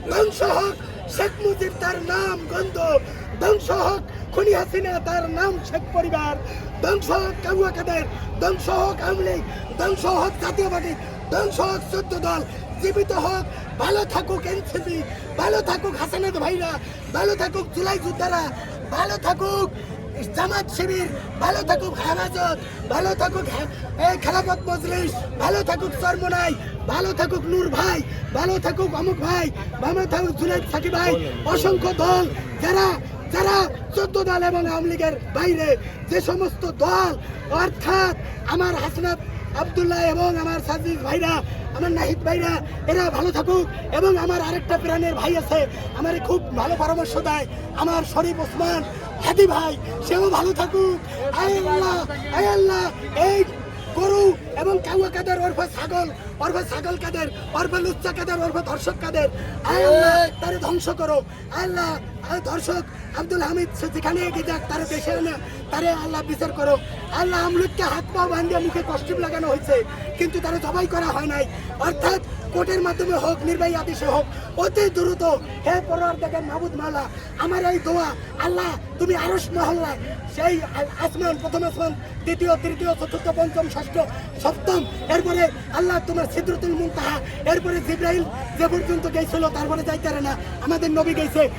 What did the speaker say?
ধ্বংস হোক শেখ মুজিব তার নাম গন্ধ। ধ্বংস হোক খুনি হাসিনা তার নাম শেখ পরিবার। ধ্বংস হোক কাবুয়া কাদের। ধ্বংস হোক আমলি ধ্বংস হোক জাতীয় পার্টি। ধ্বংস হোক চোদ্দ দল। জীবিত হোক, ভালো থাকুক এনসিপি। ভালো থাকুক হাসানাত ভাইরা। ভালো থাকুক জুলাই যোদ্ধারা। ভালো থাকুক জামাত শিবির ভালো থাকুক হেফাজত ভালো থাকুক খেলাফত মজলিস ভালো থাকুক সরমনাই ভালো থাকুক নূর ভাই ভালো থাকুক অমুক ভাই ভালো থাকুক জুনাইদ সাকি ভাই অসংখ্য দল যারা যারা চোদ্দ দল এবং আওয়ামী লীগের বাইরে যে সমস্ত দল অর্থাৎ আমার হাসনাত আবদুল্লাহ এবং আমার সাজিদ ভাইরা, আমার নাহিদ ভাইরা, এরা ভালো থাকুক। এবং আমার আরেকটা প্রাণের ভাই আছে, আমার খুব ভালো পরামর্শ দেয়, আমার শরীফ ওসমান হাদি ভাই, সেও ভালো থাকুক। আয় আল্লাহ আয় আল্লাহ, এই গরু এবং কাউয়া কাদের অর্ফা ছাগল অর্ফা ছাগল কাদের, অর্ফা লুচ্চা কাদের, অর্ফা ধর্ষক কাদের, আয় আল্লাহ, তারে ধ্বংস করো। আল্লাহ আয় ধর্ষক আব্দুল হামিদ যেখানে এগিয়ে যাক, তারে দেশে এনে তারে আল্লাহ বিচার করো। আল্লাহ আমলুককে হাত পা বান্ধিয়ে মুখে কষ্টিপ লাগানো হয়েছে, কিন্তু তারে জবাই করা হয় নাই। অর্থাৎ কোর্টের মাধ্যমে হোক, নির্বাহী আদেশে হোক, অতি দ্রুত, হে পরার দেখেন মাহবুদ মালা আমার এই দোয়া, আল্লাহ, তুমি আরস মহল্লায়, সেই আসমান, প্রথম আসমান, দ্বিতীয়, তৃতীয়, চতুর্থ, পঞ্চম, ষষ্ঠ, সপ্তম, এরপরে আল্লাহ তোমার সিদ্রতুল মুনতাহা, এরপরে জিব্রাইল যে পর্যন্ত গেছিল, তারপরে যাইতে না, আমাদের নবী গেছে